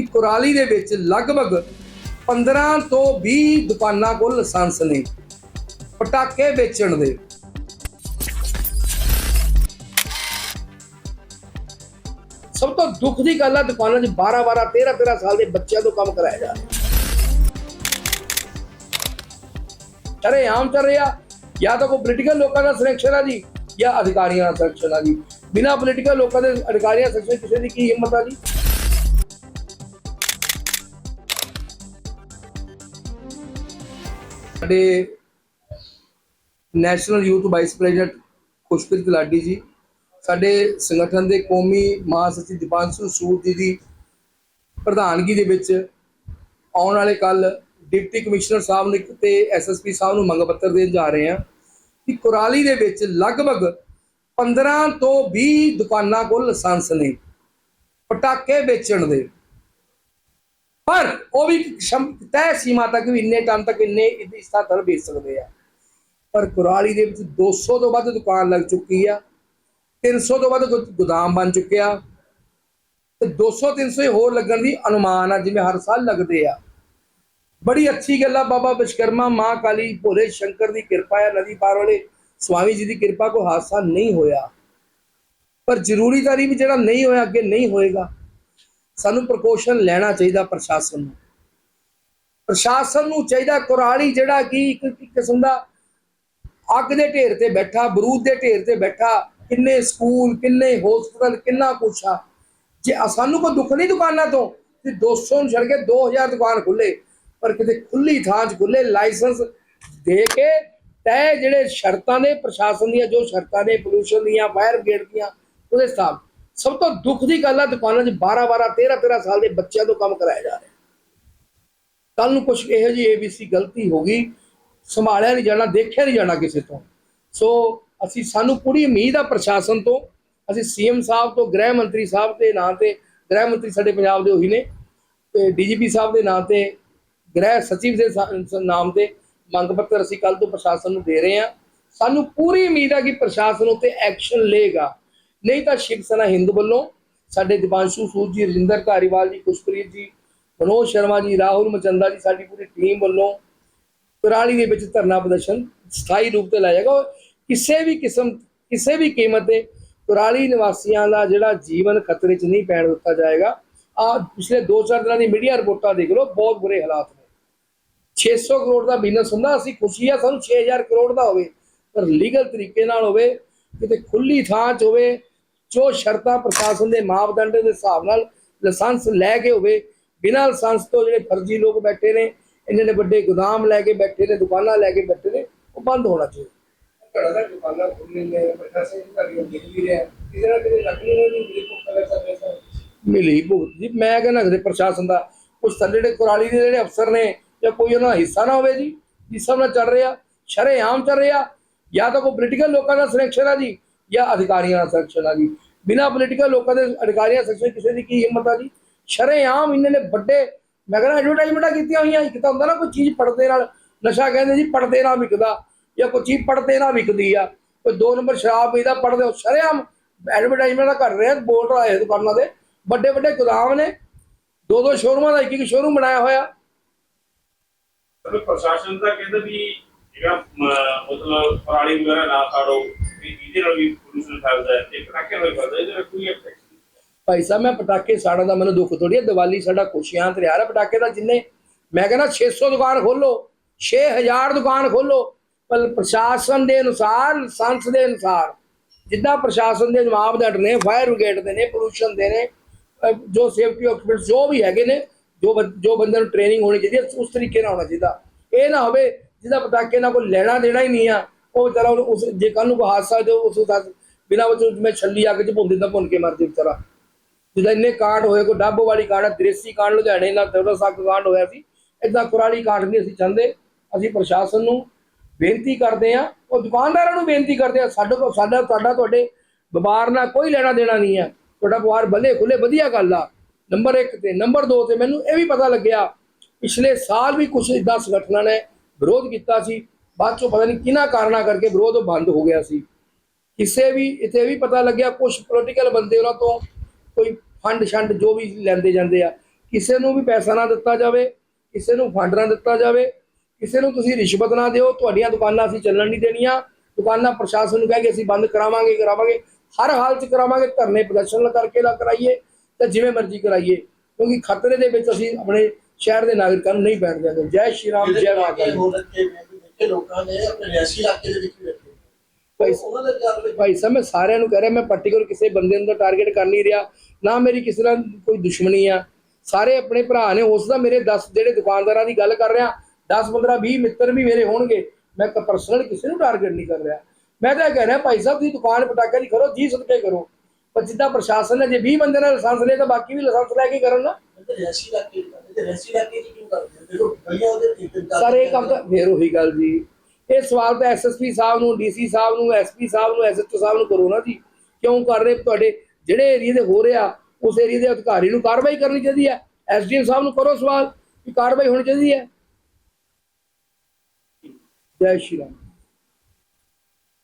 ਕਿ ਕੁਰਾਲੀ ਦੇ ਵਿੱਚ ਲਗਭਗ 15 ਤੋਂ 20 ਦੁਕਾਨਾਂ ਕੋਲ ਲਾਇਸੈਂਸ ਨੇ ਪਟਾਕੇ ਵੇਚਣ ਦੇ। ਸਭ ਤੋਂ ਦੁੱਖ ਦੀ ਗੱਲ ਆ, ਦੁਕਾਨਾਂ 'ਚ 12 12 13 13 ਸਾਲ ਦੇ ਬੱਚਿਆਂ ਤੋਂ ਕੰਮ ਕਰਾਇਆ ਜਾ ਰਿਹਾ। ਚਰੇ ਆਮ ਚੱਲ ਰਿਹਾ, ਜਾਂ ਤਾਂ ਕੋਈ ਪੋਲੀਟੀਕਲ ਲੋਕਾਂ ਦਾ ਸਿਲੈਕਸ਼ਨ ਆ ਜੀ, ਜਾਂ ਅਧਿਕਾਰੀਆਂ ਦਾ ਸਿਲੈਕਸ਼ਨ ਆ ਜੀ। ਬਿਨਾਂ ਪੋਲੀਟੀਕਲ ਲੋਕਾਂ ਦੇ ਅਧਿਕਾਰੀਆਂ ਦਾ ਸਿਲੈਕਸ਼ਨ ਕਿਸੇ ਦੀ ਕੀ ਹਿੰਮਤ ਆ ਜੀ? ਸਾਡੇ national youth vice president Khushpreet Ladi ji, ਸਾਡੇ ਸੰਗਠਨ ਦੇ ਕੌਮੀ ਮਹਾਸਚਿਵ ਦੀਪਾਂਸ਼ੂ ਸੂਦ ਜੀ ਦੀ ਪ੍ਰਧਾਨਗੀ ਦੇ ਵਿੱਚ ਆਉਣ ਵਾਲੇ ਕੱਲ ਡਿਪਟੀ ਕਮਿਸ਼ਨਰ ਸਾਹਿਬ ਨੇ ਤੇ ਐਸਐਸਪੀ ਸਾਹਿਬ ਨੂੰ ਮੰਗ ਪੱਤਰ ਦੇਣ ਜਾ ਰਹੇ ਹਾਂ ਕਿ ਕੁਰਾਲੀ ਦੇ ਵਿੱਚ ਲਗਭਗ 15 ਤੋਂ 20 ਦੁਕਾਨਾਂ ਕੋਲ ਲਾਇਸੈਂਸ ਨੇ, ਪਟਾਕੇ ਵੇਚਣ ਦੇ। ਪਰ ਉਹ ਵੀ ਇੱਕ ਤੈਅ ਸੀਮਾ ਤੱਕ ਵੀ ਇੰਨੇ ਟਨ ਤੱਕ ਇੰਨੇ ਇਸ ਤਰ੍ਹਾਂ ਵੇਚ ਸਕਦੇ ਆ। ਪਰ ਕੁਰਾਲੀ ਦੇ ਵਿੱਚ 200 ਤੋਂ ਵੱਧ ਦੁਕਾਨ ਲੱਗ ਚੁੱਕੀ ਆ 300 ਤੋਂ ਵੱਧ ਗੋਦਾਮ ਬਣ ਚੁੱਕਿਆ ਤੇ 200 300 ਹੀ ਹੋਰ ਲੱਗਣ ਦੀ ਅਨੁਮਾਨ ਆ, ਜਿਵੇਂ ਹਰ ਸਾਲ ਲੱਗਦੇ ਆ। ਬੜੀ ਅੱਛੀ ਗੱਲ ਆ ਬਾਬਾ ਵਿਸ਼ਕਰਮਾ ਮਾਂ ਕਾਲੀ ਭੋਲੇ ਸ਼ੰਕਰ ਦੀ ਕਿਰਪਾ ਆ ਨਦੀ ਪਾਰ ਵਾਲੇ ਸਵਾਮੀ ਜੀ ਦੀ ਕਿਰਪਾ ਕੋ ਹਾਦਸਾ ਨਹੀਂ ਹੋਇਆ। ਪਰ ਜ਼ਰੂਰੀ ਤਾਂ ਨਹੀਂ ਵੀ ਜਿਹੜਾ ਨਹੀਂ ਹੋਇਆ ਅੱਗੇ ਨਹੀਂ ਹੋਏਗਾ। ਸਾਨੂੰ ਪ੍ਰਕੋਸ਼ਨ ਲੈਣਾ ਚਾਹੀਦਾ ਪ੍ਰਸ਼ਾਸਨ ਨੂੰ। ਪ੍ਰਸ਼ਾਸਨ ਨੂੰ ਚਾਹੀਦਾ ਕੁਰਾਲੀ ਜਿਹੜਾ ਕਿ ਇੱਕ ਕਿਸਮ ਦਾ ਅੱਗ ਦੇ ਢੇਰ ਤੇ ਬੈਠਾ, ਬਰੂਦ ਦੇ ਢੇਰ ਤੇ ਬੈਠਾ, ਕਿੰਨੇ ਸਕੂਲ, ਕਿੰਨੇ ਹਸਪਤਾਲ ਕਿੰਨਾ ਕੁਛ ਆ। ਜੇ ਸਾਨੂੰ ਕੋਈ ਦੁੱਖ ਨਹੀਂ ਦੁਕਾਨਾਂ ਤੋਂ, ਤੇ 200 ਨੂੰ ਛੱਡ ਕੇ 2000 ਦੁਕਾਨ ਖੁੱਲੇ ਪਰ ਕਿਤੇ ਖੁੱਲੀ ਥਾਂ 'ਚ ਖੁੱਲੇ ਲਾਇਸੈਂਸ ਦੇ ਕੇ ਤੈ ਜਿਹੜੇ ਸ਼ਰਤਾਂ ਨੇ ਪ੍ਰਸ਼ਾਸਨ ਦੀਆਂ, ਜੋ ਸ਼ਰਤਾਂ ਨੇ ਪੋਲੂਸ਼ਨ ਦੀਆਂ ਫਾਇਰ ਬ੍ਰਿਗੇਡ ਦੀਆਂ, ਉਹਦੇ ਹਿਸਾਬ ਸਭ ਤੋਂ ਦੁੱਖ ਦੀ ਗੱਲ ਆ, ਦੁਕਾਨਾਂ 'ਚ 12 12 13 13 ਸਾਲ ਦੇ ਬੱਚਿਆਂ ਤੋਂ ਕੰਮ ਕਰਾਇਆ ਜਾ ਰਿਹਾ। ਕੱਲ ਨੂੰ ਕੁਝ ਇਹੋ ਜਿਹੀ ਏਬੀਸੀ ਗਲਤੀ ਹੋ ਗਈ, ਸੰਭਾਲਿਆ ਨਹੀਂ ਜਾਣਾ, ਦੇਖਿਆ ਨਹੀਂ ਜਾਣਾ ਕਿਸੇ ਤੋਂ। ਸੋ ਅਸੀਂ, ਸਾਨੂੰ ਪੂਰੀ ਉਮੀਦ ਆ ਪ੍ਰਸ਼ਾਸਨ ਤੋਂ, ਅਸੀਂ ਸੀਐਮ ਸਾਹਿਬ ਤੋਂ, ਗ੍ਰਹਿ ਮੰਤਰੀ ਸਾਹਿਬ ਦੇ ਨਾਂ ਤੇ, ਗ੍ਰਹਿ ਮੰਤਰੀ ਸਾਡੇ ਪੰਜਾਬ ਦੇ ਉਹੀ ਨੇ, ਤੇ ਡੀਜੀਪੀ ਸਾਹਿਬ ਦੇ ਨਾਂ ਤੇ, ਗ੍ਰਹਿ ਸਚਿਵ ਦੇ ਨਾਮ ਤੇ ਮੰਗ ਪੱਤਰ ਅਸੀਂ ਕੱਲ ਤੋਂ ਪ੍ਰਸ਼ਾਸਨ ਨੂੰ ਦੇ ਰਹੇ ਹਾਂ। ਸਾਨੂੰ ਪੂਰੀ ਉਮੀਦ ਆ ਕਿ ਪ੍ਰਸ਼ਾਸਨ ਉਤੇ ਐਕਸ਼ਨ ਲਏਗਾ। ਨਹੀਂ ਤਾਂ ਸ਼ਿਵ ਸੈਨਾ ਹਿੰਦ ਵੱਲੋਂ ਸਾਡੇ ਦੀਪਾਂਸ਼ੂ ਸੂਦ ਜੀ, ਰਜਿੰਦਰ ਧਾਰੀਵਾਲ ਜੀ ਕੁਸ਼ਪ੍ਰੀਤ ਜੀ, ਮਨੋਜ ਸ਼ਰਮਾ ਜੀ, ਰਾਹੁਲ ਮਚੰਦਾ ਜੀ, ਸਾਡੀ ਪੂਰੀ ਟੀਮ ਵੱਲੋਂ ਕੁਰਾਲੀ ਦੇ ਵਿੱਚ ਧਰਨਾ ਪ੍ਰਦਰਸ਼ਨ ਸਥਾਈ ਰੂਪ ਤੇ ਲਾਇਆ ਜਾਏਗਾ ਕਿਸੇ ਵੀ ਕਿਸਮ, ਕਿਸੇ ਵੀ ਕੀਮਤ ਤੇ ਕੁਰਾਲੀ ਨਿਵਾਸੀਆਂ ਦਾ ਜਿਹੜਾ ਜੀਵਨ ਖਤਰੇ 'ਚ ਨਹੀਂ ਪੈਣ ਦਿੱਤਾ ਜਾਏਗਾ। ਆ ਪਿਛਲੇ 2-4 ਦਿਨਾਂ ਦੀ ਮੀਡੀਆ ਰਿਪੋਰਟਾਂ ਦੇਖ ਲਓ, ਬਹੁਤ ਬੁਰੇ ਹਾਲਾਤ ਨੇ। 600 ਕਰੋੜ ਦਾ ਬਿਜ਼ਨਸ ਹੁੰਦਾ, ਅਸੀਂ ਖੁਸ਼ੀ ਆ, ਸਾਨੂੰ 6000 ਕਰੋੜ ਦਾ ਹੋਵੇ, ਪਰ ਲੀਗਲ ਤਰੀਕੇ ਨਾਲ ਹੋਵੇ, ਕਿਤੇ ਖੁੱਲੀ ਥਾਂ 'ਚ ਹੋਵੇ ਜੋ ਸ਼ਰਤਾਂ ਪ੍ਰਸ਼ਾਸਨ ਦੇ ਮਾਪਦੰਡ ਦੇ ਹਿਸਾਬ ਨਾਲ ਲਾਇਸੈਂਸ ਲੈ ਕੇ ਹੋਵੇ ਬਿਨਾਂ ਲਾਇਸੈਂਸ ਤੋਂ ਜਿਹੜੇ ਫਰਜ਼ੀ ਲੋਕ ਬੈਠੇ ਨੇ ਇੰਨੇ ਨੇ ਵੱਡੇ ਗੋਦਾਮ ਲੈ ਕੇ ਬੈਠੇ ਨੇ ਦੁਕਾਨਾਂ ਲੈ ਕੇ ਬੈਠੇ ਨੇ ਉਹ ਬੰਦ ਹੋਣਾ ਚਾਹੀਦਾ। ਘੜਾ ਦਾ ਦੁਕਾਨਾਂ ਖੁੱਲ੍ਹੇ ਨੇ ਪ੍ਰਸ਼ਾਸਨ ਦੀ ਤੁਹਾਡੀ ਮਿਲ ਵੀ ਰਿਹਾ। ਸਕਦਾ ਭੁਗਤ ਜੀ ਮੈਂ ਕਹਿੰਦਾ ਕਿ ਪ੍ਰਸ਼ਾਸਨ ਦਾ ਕੁਝ ਥੱਲੇ ਜਿਹੜੇ ਕੁਰਾਲੀ ਦੇ ਜਿਹੜੇ ਅਫਸਰ ਨੇ ਜਾਂ ਕੋਈ ਉਹਨਾਂ ਦਾ ਹਿੱਸਾ ਨਾ ਹੋਵੇ ਜੀ ਜਿਸ ਹਿਸਾਬ ਨਾਲ ਚੱਲ ਰਿਹਾ ਸ਼ਰੇਆਮ ਚੱਲ ਰਿਹਾ ਜਾਂ ਤਾਂ ਕੋਈ ਪੋਲੀਟੀਕਲ ਲੋਕਾਂ ਦਾ ਸਿਲੈਕਸ਼ਨ ਆ ਜੀ ਜਾਂ ਅਧਿਕਾਰੀਆਂ ਦਾ ਸਿਲੈਕਸ਼ਨ ਆ ਜੀ ਬਿਨਾਂ ਪੋਲੀਟੀਕਲ ਲੋਕਾਂ ਦੇ ਅਧਿਕਾਰੀਆਂ ਸਿਲੈਕਸ਼ਨ ਕਿਸੇ ਦੀ ਕੀ ਹਿੰਮਤ ਆ ਜੀ? ਸ਼ਰੇਆਮ ਇਹਨਾਂ ਨੇ ਵੱਡੇ, ਮੈਂ ਕਹਿੰਦਾ ਐਡਵਰਟਾਈਜ਼ਮੈਂਟਾਂ ਕੀਤੀਆਂ ਹੋਈਆਂ, ਇੱਕ ਤਾਂ ਹੁੰਦਾ ਨਾ ਕੋਈ ਚੀਜ਼ ਪੜਦੇ ਨਾਲ, ਨਸ਼ਾ ਕਹਿੰਦੇ ਜੀ ਪੜਦੇ ਨਾਲ ਵਿਕਦਾ, ਜਾਂ ਕੋਈ ਚੀਜ਼ ਪੜਦੇ ਨਾਲ ਵਿਕਦੀ ਆ, ਕੋਈ ਦੋ ਨੰਬਰ ਸ਼ਰਾਬ ਪੀਦਾ ਪੜਦੇ ਉਹ ਸ਼ਰੇਆਮ ਐਡਵਰਟਾਈਜ਼ਮੈਂਟਾਂ ਕਰ ਰਹੇ ਆ ਬੋਲ ਰਹਾ ਦੁਕਾਨਾਂ ਦੇ। ਵੱਡੇ ਵੱਡੇ ਗੋਦਾਮ ਨੇ, ਦੋ ਦੋ ਸ਼ੋਰੂਮਾਂ ਦਾ, ਇੱਕ ਇੱਕ ਸ਼ੋਰੂਮ ਬਣਾਇਆ ਹੋਇਆ। ਪ੍ਰਸ਼ਾਸਨ ਦਾ ਕਹਿੰਦਾ ਵੀ ਜਿਹੜਾ ਮਤਲਬ ਪਰਾਲੀ ਵਗੈਰਾ ਨਾ ਸਾੜੋ ਵੀ ਇਹਦੇ ਨਾਲ ਵੀ ਪੋਲੂਸ਼ਨ ਫੈਲਦਾ ਹੈ ਤੇ ਪਟਾਕੇ ਨਾਲ ਫੈਲਦਾ ਇਹਦੇ ਨਾਲ ਕੋਈ ਇਫੈਕਟ ਭਾਈ ਸਾਹਿਬ, ਮੈਂ ਪਟਾਕੇ ਸਾੜਨ ਦਾ ਮੈਨੂੰ ਦੁੱਖ ਥੋੜੀ ਹੈ, ਦੀਵਾਲੀ ਸਾਡਾ ਖੁਸ਼ੀਆਂ ਤੇ ਰਿਹਾ ਪਟਾਕੇ ਦਾ ਜਿੰਨੇ, ਮੈਂ ਕਹਿੰਦਾ 600 ਦੁਕਾਨ ਖੋਲੋ 6000 ਦੁਕਾਨ ਖੋਲੋ ਪਰ ਪ੍ਰਸ਼ਾਸਨ ਦੇ ਅਨੁਸਾਰ ਸੰਸ ਦੇ ਅਨੁਸਾਰ, ਜਿੱਦਾਂ ਪ੍ਰਸ਼ਾਸਨ ਦੇ ਮਾਪਦੰਡ ਨੇ, ਫਾਇਰ ਬ੍ਰਿਗੇਡ ਦੇ ਨੇ ਪੋਲੂਸ਼ਨ ਦੇ ਨੇ ਜੋ ਸੇਫਟੀ ਆਕੂਪੈਂਟਸ ਜੋ ਵੀ ਹੈਗੇ ਨੇ, ਜੋ ਜੋ ਬੰਦੇ ਨੂੰ ਟ੍ਰੇਨਿੰਗ ਹੋਣੀ ਚਾਹੀਦੀ ਹੈ, ਉਸ ਤਰੀਕੇ ਨਾਲ ਹੋਣਾ ਚਾਹੀਦਾ। ਇਹ ਨਾ ਹੋਵੇ ਜਿਹਦਾ ਪਟਾਕੇ ਨਾਲ ਕੋਈ ਲੈਣਾ ਦੇਣਾ ਹੀ ਨਹੀਂ ਆ ਉਹ ਵਿਚਾਰਾ ਉਸ ਜੇ ਕੱਲ ਨੂੰ ਕੋਈ ਹਾਦਸਾ ਤੇ ਉਸ ਦਾ ਬਿਨਾਂ ਵਜੋਂ ਮੈਂ ਛੱਲੀ ਅੱਗ ਚ ਭੁੰਨ ਦਿੰਦਾ ਭੁੰਨ ਕੇ ਮਰ ਜੇ ਵਿਚਾਰਾ। ਜਿੱਦਾਂ ਇੰਨੇ ਕਾਂਡ ਹੋਏ ਕੋ ਡੱਬ ਵਾਲੀ ਕਾਂਡ ਆ, ਦ੍ਰੇਸੀ ਕਾਂਡ ਲੁਧਿਆਣੇ ਨਾਲ ਤੇਰਾ ਸੱਕ ਕਾਂਡ ਹੋਇਆ ਸੀ। ਇਦਾਂ ਕੁਰਾਲੀ ਕਾਂਡ ਨਹੀਂ ਅਸੀਂ ਚਾਹੁੰਦੇ। ਅਸੀਂ ਪ੍ਰਸ਼ਾਸਨ ਨੂੰ ਬੇਨਤੀ ਕਰਦੇ ਆ ਉਹ ਦੁਕਾਨਦਾਰਾਂ ਨੂੰ ਬੇਨਤੀ ਕਰਦੇ ਆ ਸਾਡੇ ਕੋਲ ਸਾਡਾ ਤੁਹਾਡਾ ਤੁਹਾਡੇ ਵਪਾਰ ਨਾਲ ਕੋਈ ਲੈਣਾ ਦੇਣਾ ਨਹੀਂ ਹੈ। ਤੁਹਾਡਾ ਵਪਾਰ ਬੱਲੇ ਖੁੱਲੇ ਵਧੀਆ ਗੱਲ ਆ। ਨੰਬਰ 1 ਤੇ ਨੰਬਰ 2 ਤੇ ਮੈਨੂੰ ਇਹ ਵੀ ਪਤਾ ਲੱਗਿਆ ਪਿਛਲੇ ਸਾਲ ਵੀ ਕੁਝ ਇਦਾਂ ਸੰਗਠਨਾਂ ਨੇ ਵਿਰੋਧ ਕੀਤਾ ਸੀ। ਬਾਅਦ ਚੋਂ ਪਤਾ ਨਹੀਂ ਕਿਹਨਾਂ ਕਾਰਨਾਂ ਕਰਕੇ ਵਿਰੋਧ ਬੰਦ ਹੋ ਗਿਆ ਸੀ। ਕਿਸੇ ਵੀ, ਇੱਥੇ ਵੀ ਪਤਾ ਲੱਗਿਆ ਕੁਝ ਪੋਲੀਟੀਕਲ ਬੰਦੇ ਉਹਨਾਂ ਤੋਂ ਕੋਈ ਫੰਡ ਛੰਡ ਜੋ ਵੀ ਲੈਂਦੇ ਜਾਂਦੇ ਆ, ਕਿਸੇ ਨੂੰ ਵੀ ਪੈਸਾ ਨਾ ਦਿੱਤਾ ਜਾਵੇ, ਕਿਸੇ ਨੂੰ ਫੰਡ ਨਾ ਦਿੱਤਾ ਜਾਵੇ, ਕਿਸੇ ਨੂੰ ਤੁਸੀਂ ਰਿਸ਼ਵਤ ਨਾ ਦਿਓ, ਤੁਹਾਡੀਆਂ ਦੁਕਾਨਾਂ ਅਸੀਂ ਚੱਲਣ ਨਹੀਂ ਦੇਣੀਆਂ, ਦੁਕਾਨਾਂ ਪ੍ਰਸ਼ਾਸਨ ਨੂੰ ਕਹਿ ਕੇ ਅਸੀਂ ਬੰਦ ਕਰਾਵਾਂਗੇ ਕਰਾਵਾਂਗੇ, ਹਰ ਹਾਲ 'ਚ ਕਰਾਵਾਂਗੇ, ਧਰਨੇ ਪ੍ਰਦਰਸ਼ਨ ਕਰਕੇ ਲਾ ਕਰਾਈਏ ਤੇ ਜਿਵੇਂ ਮਰਜ਼ੀ ਕਰਾਈਏ, ਕਿਉਂਕਿ ਖਤਰੇ ਦੇ ਵਿੱਚ ਅਸੀਂ ਆਪਣੇ ਸ਼ਹਿਰ ਦੇ ਨਾਗਰਿਕਾਂ ਨੂੰ ਨਹੀਂ ਬੈਠ ਦਿਆਂਗੇ ਜੈ ਸ਼੍ਰੀ ਰਾਮ, ਜੈ ਮਾਤਾ ਕਿ ਲੋਕਾਂ ਨੇ ਆਪਣੇ ਰਿਆਸੀ ਇਲਾਕੇ ਦੇ ਵਿੱਚ ਵੀ ਰੱਖੇ ਭਾਈ ਉਹਨਾਂ ਦੇ ਗੱਲ ਵਿੱਚ ਭਾਈ ਸਾਹਿਬ ਮੈਂ ਸਾਰਿਆਂ ਨੂੰ ਕਹਿ ਰਿਹਾ ਮੈਂ ਪਾਰਟਿਕੂਲਰ ਕਿਸੇ ਬੰਦੇ ਨੂੰ ਤਾਂ ਟਾਰਗੇਟ ਕਰ ਨਹੀਂ ਰਿਹਾ ਨਾ ਮੇਰੀ ਕਿਸੇ ਨਾਲ ਕੋਈ ਦੁਸ਼ਮਣੀ ਆ। ਸਾਰੇ ਆਪਣੇ ਭਰਾ ਨੇ ਉਸ ਦਾ ਮੇਰੇ 10 ਜਿਹੜੇ ਦੁਕਾਨਦਾਰਾਂ ਦੀ ਗੱਲ ਕਰ ਰਿਹਾ 10 15 20 ਮਿੱਤਰ ਵੀ ਮੇਰੇ ਹੋਣਗੇ ਮੈਂ ਪਰਸਨਲ ਕਿਸੇ ਨੂੰ ਟਾਰਗੇਟ ਨਹੀਂ ਕਰ ਰਿਹਾ। ਮੈਂ ਤਾਂ ਕਹਿ ਰਿਹਾ ਭਾਈ ਸਾਹਿਬ ਤੁਸੀਂ ਦੁਕਾਨ ਪਟਾਕੇ ਦੀ ਕਰੋ ਜੀ ਸਦਕੇ ਕਰੋ। ਪਰ ਜਿੱਦਾਂ ਪ੍ਰਸ਼ਾਸਨ ਨੇ ਜੇ 20 ਬੰਦੇ ਨਾਲ ਲਾਇਸੈਂਸ ਲਿਆ ਤਾਂ ਬਾਕੀ ਵੀ ਲਾਇਸੈਂਸ ਲੈ ਕੇ ਕਰਨ ਨਾ। ਰਿਆਸੀ ਇਲਾਕੇ ਦੀ ਤੇ ਰਿਆਸੀ ਇਲਾਕੇ ਦੀ ਕਿਉਂ ਕਰਦੇ ਹੋ? ਦੇਖੋ ਗਲੀਆਂ ਉਹਦੇ ਤਿੰਨ ਤਿੰਨ ਚਾਰ ਸਰ ਇਹ ਕੰਮ ਤਾਂ ਫੇਰ ਉਹੀ ਗੱਲ ਜੀ। ਇਹ ਸਵਾਲ ਤਾਂ ਐਸਐਸਪੀ ਸਾਹਿਬ ਨੂੰ ਡੀਸੀ ਸਾਹਿਬ ਨੂੰ ਐਸਪੀ ਸਾਹਿਬ ਨੂੰ ਐਸਐਚਓ ਸਾਹਿਬ ਨੂੰ ਕਰੋ ਨਾ ਜੀ। ਕਿਉਂ ਕਰ ਰਹੇ ਤੁਹਾਡੇ? ਜਿਹੜੇ ਏਰੀਆ ਦੇ ਹੋ ਰਿਹਾ ਉਸ ਏਰੀਆ ਦੇ ਅਧਿਕਾਰੀ ਨੂੰ ਕਾਰਵਾਈ ਕਰਨੀ ਚਾਹੀਦੀ ਹੈ। ਐਸਡੀਐਮ ਸਾਹਿਬ ਨੂੰ ਕਰੋ ਸਵਾਲ ਕਿ ਕਾਰਵਾਈ ਹੋਣੀ ਚਾਹੀਦੀ ਹੈ। ਜੈ ਸ਼੍ਰੀ ਰਾਮ।